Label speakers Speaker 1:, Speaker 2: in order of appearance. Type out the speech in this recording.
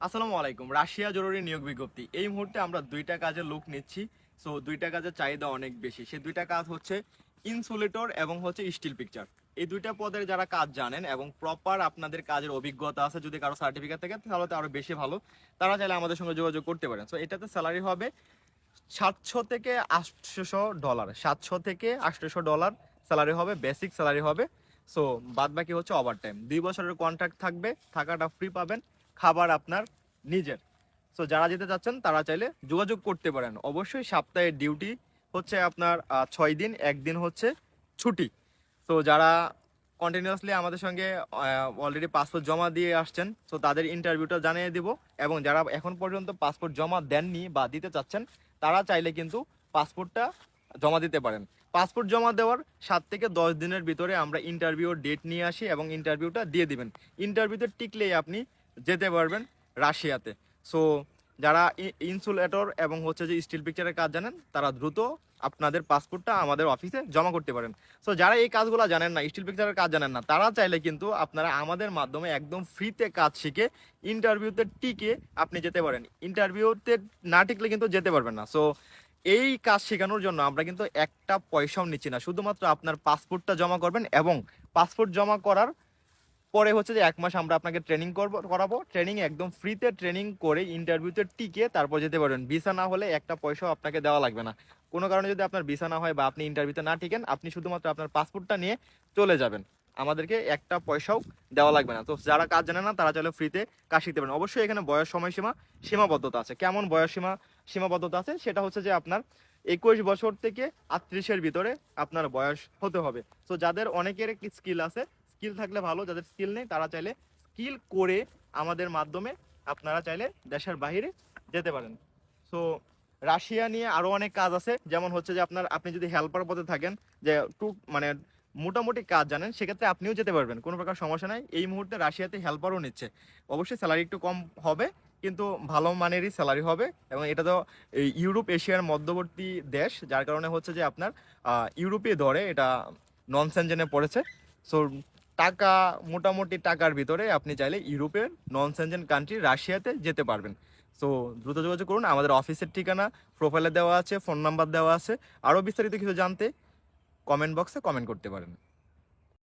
Speaker 1: আসসালামু আলাইকুম। রাশিয়া জরুরি নিয়োগ বিজ্ঞপ্তি। এই মুহূর্তে আমরা দুইটা কাজের লোক নিচ্ছি। সো দুইটা কাজের চাহিদা অনেক বেশি। সেই দুইটা কাজ হচ্ছে ইনসুলেটর এবং হচ্ছে স্টিল পিকচার এই দুইটা পদের যারা কাজ জানেন এবং প্রপার আপনাদের কাজের অভিজ্ঞতা আছে, যদি কারও সার্টিফিকেট থাকে, তাহলে তো আরও বেশি ভালো। তারা চাইলে আমাদের সঙ্গে যোগাযোগ করতে পারেন। সো এটাতে স্যালারি হবে সাতশো থেকে আটশোশো ডলার সাতশো থেকে আটশোশো ডলার স্যালারি হবে বেসিক স্যালারি হবে। সো বাদ বাকি হচ্ছে ওভার টাইম দুই বছরের কন্ট্রাক্ট থাকবে, থাকাটা ফ্রি পাবেন। খাবার আপনার নিজের। সো যারা যেতে চাচ্ছেন, তারা চাইলে যোগাযোগ করতে পারেন। অবশ্যই সপ্তাহের ডিউটি হচ্ছে আপনার ছয় দিন, একদিন হচ্ছে ছুটি। তো যারা কন্টিনিউয়াসলি আমাদের সঙ্গে অলরেডি পাসপোর্ট জমা দিয়ে আসছেন তো তাদের ইন্টারভিউটা জানিয়ে দিব। এবং যারা এখন পর্যন্ত পাসপোর্ট জমা দেননি বা দিতে চাচ্ছেন, তারা চাইলে কিন্তু পাসপোর্টটা জমা দিতে পারেন। পাসপোর্ট জমা দেওয়ার সাত থেকে দশ দিনের ভিতরে আমরা ইন্টারভিউর ডেট নিয়ে আসি এবং ইন্টারভিউটা দিয়ে দিবেন। ইন্টারভিউতে টিকলেই আপনি যেতে পারবেন রাশিয়াতে। সো যারা ইনসুলেটর এবং হচ্ছে যে স্টিল পিকচারের কাজ জানেন, তারা দ্রুত আপনাদের পাসপোর্টটা আমাদের অফিসে জমা করতে পারেন। সো যারা এই কাজগুলো জানেন না স্টিল পিকচারের কাজ জানেন না, তারা চাইলে কিন্তু আপনারা আমাদের মাধ্যমে একদম ফ্রিতে কাজ শিখে ইন্টারভিউতে টিকে আপনি যেতে পারেন। ইন্টারভিউতে না টিকলে কিন্তু যেতে পারবেন না। সো এই কাজ শেখানোর জন্য আমরা কিন্তু একটা পয়সাও নিচ্ছি না। শুধুমাত্র আপনার পাসপোর্টটা জমা করবেন এবং পাসপোর্ট জমা করার পরে হচ্ছে যে এক মাস আমরা আপনাকে ট্রেনিং করব করাবো। ট্রেনিং একদম ফ্রিতে ট্রেনিং করে ইন্টারভিউতে টিকে তারপর যেতে পারবেন। ভিসা না হলে একটা পয়সাও আপনাকে দেওয়া লাগবে না। কোনো কারণে যদি আপনার ভিসা না হয় বা আপনি ইন্টারভিউতে না টিকেন, আপনি শুধুমাত্র আপনার পাসপোর্টটা নিয়ে চলে যাবেন। আমাদেরকে একটা পয়সাও দেওয়া লাগবে না। তো যারা কাজ জানে না, তারা চলে ফ্রিতে কাজ শিখতে পারেন। অবশ্যই এখানে বয়স, সময়সীমা, সীমাবদ্ধতা আছে। কেমন বয়স সীমা, সীমাবদ্ধতা আছে? সেটা হচ্ছে যে আপনার একুশ বছর থেকে আটত্রিশের ভিতরে আপনার বয়স হতে হবে। তো যাদের অনেকের স্কিল আছে স্কিল থাকলে ভালো, যাদের স্কিল নেই তারা চাইলে স্কিল করে আমাদের মাধ্যমে আপনারা চাইলে দেশের বাইরে যেতে পারেন। সো রাশিয়া নিয়ে আরও অনেক কাজ আছে, যেমন হচ্ছে যে আপনার, আপনি যদি হেল্পার পথে থাকেন, যে টু মানে মোটামুটি কাজ জানেন, সেক্ষেত্রে আপনিও যেতে পারবেন, কোনো প্রকার সমস্যা নাই। এই মুহূর্তে রাশিয়াতে হেল্পারও নিচ্ছে। অবশ্যই স্যালারি একটু কম হবে, কিন্তু ভালো মানেরই স্যালারি হবে এবং এটা তো ইউরোপ, এশিয়ার মধ্যবর্তী দেশ, যার কারণে হচ্ছে যে আপনার ইউরোপে ধরে, এটা নন সেনজেনে পড়েছে। সো টাকা, মোটামুটি টাকার ভিতরে আপনি চাইলে ইউরোপের নন সেনজেন কান্ট্রি রাশিয়াতে যেতে পারবেন। সো দ্রুত যোগাযোগ করুন। আমাদের অফিসের ঠিকানা প্রোফাইলে দেওয়া আছে ফোন নাম্বার দেওয়া আছে। আরও বিস্তারিত কিছু জানতে কমেন্ট বক্সে কমেন্ট করতে পারেন।